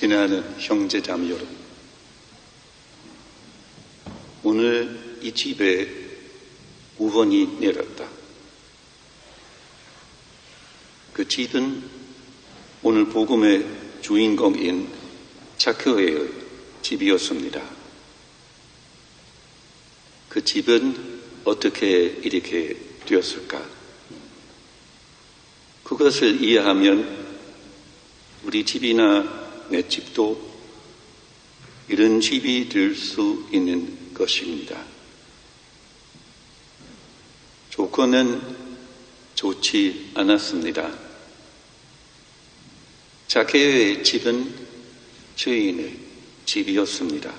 지나는 형제자매 여러분, 오늘 이 집에 우원이 내렸다. 그 집은 오늘 복음의 주인공인 자크의 집이었습니다. 그 집은 어떻게 이렇게 되었을까? 그것을 이해하면 우리 집이나 내 집도 이런 집이 될 수 있는 것입니다. 조건은 좋지 않았습니다. 자케의 집은 죄인의 집이었습니다.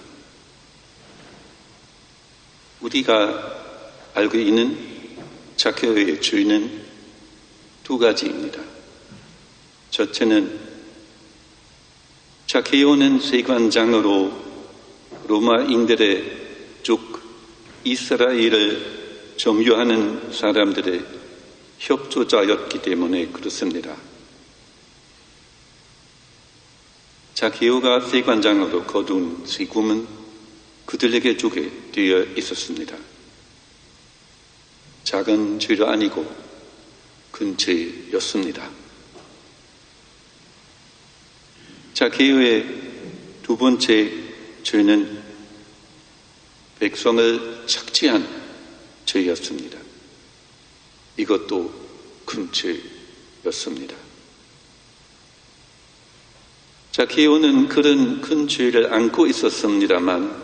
우리가 알고 있는 자케의 죄는 두 가지입니다. 첫째는 자케오는 세관장으로 로마인들의 쭉 이스라엘을 점유하는 사람들의 협조자였기 때문에 그렇습니다. 자케오가 세관장으로 거둔 세금은 그들에게 주게 되어 있었습니다. 작은 죄도 아니고 큰 죄였습니다. 자케오의 두 번째 죄는 백성을 착취한 죄였습니다. 이것도 큰 죄였습니다. 자케오는 그런 큰 죄를 안고 있었습니다만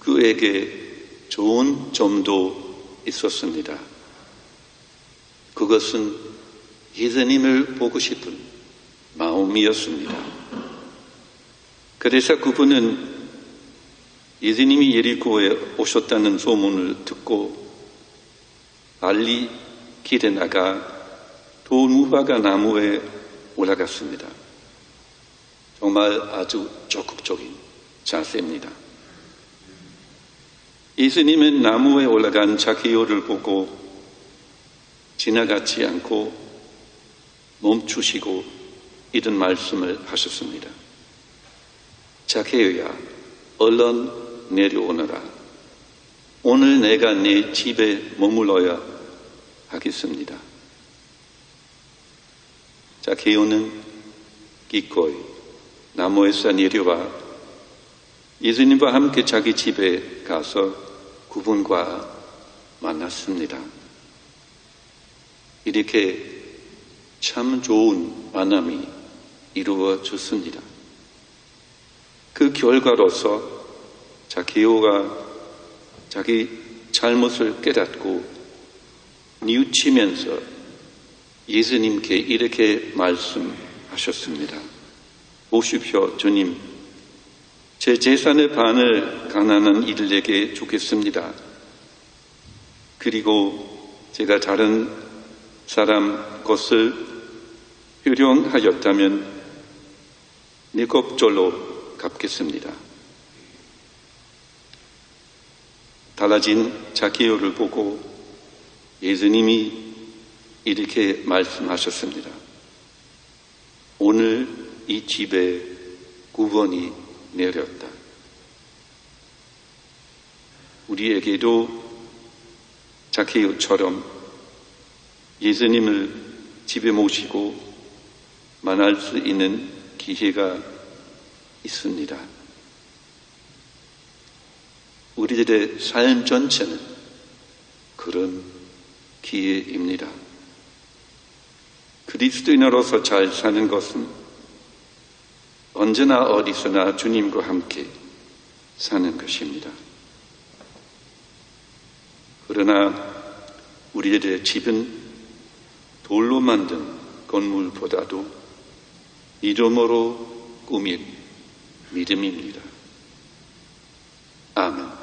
그에게 좋은 점도 있었습니다. 그것은 예수님을 보고 싶은 마음이었습니다. 그래서 그분은 예수님이 예리고에 오셨다는 소문을 듣고 빨리 길에 나가 돌무화과 나무에 올라갔습니다. 정말 아주 적극적인 자세입니다. 예수님은 나무에 올라간 자키오를 보고 지나가지 않고 멈추시고 이런 말씀을 하셨습니다. 자케오야, 얼른 내려오너라. 오늘 내가 내 집에 머물러야 하겠습니다. 자케오는 기꺼이 나무에서 내려와 예수님과 함께 자기 집에 가서 그분과 만났습니다. 이렇게 참 좋은 만남이 이루어졌습니다. 그 결과로서 자기오가 자기 잘못을 깨닫고 뉘우치면서 예수님께 이렇게 말씀하셨습니다. 보십시오, 주님. 제 재산의 반을 가난한 이들에게 주겠습니다. 그리고 제가 다른 사람 것을 효령하였다면 네곱절로 갚겠습니다. 달라진 자키오를 보고 예수님이 이렇게 말씀하셨습니다. 오늘 이 집에 구원이 내렸다. 우리에게도 자케오처럼 예수님을 집에 모시고 만날 수 있는 기회가 있습니다. 우리들의 삶 전체는 그런 기회입니다. 그리스도인으로서 잘 사는 것은 언제나 어디서나 주님과 함께 사는 것입니다. 그러나 우리들의 집은 돌로 만든 건물보다도 이름으로 꾸민 믿음입니다. 아멘.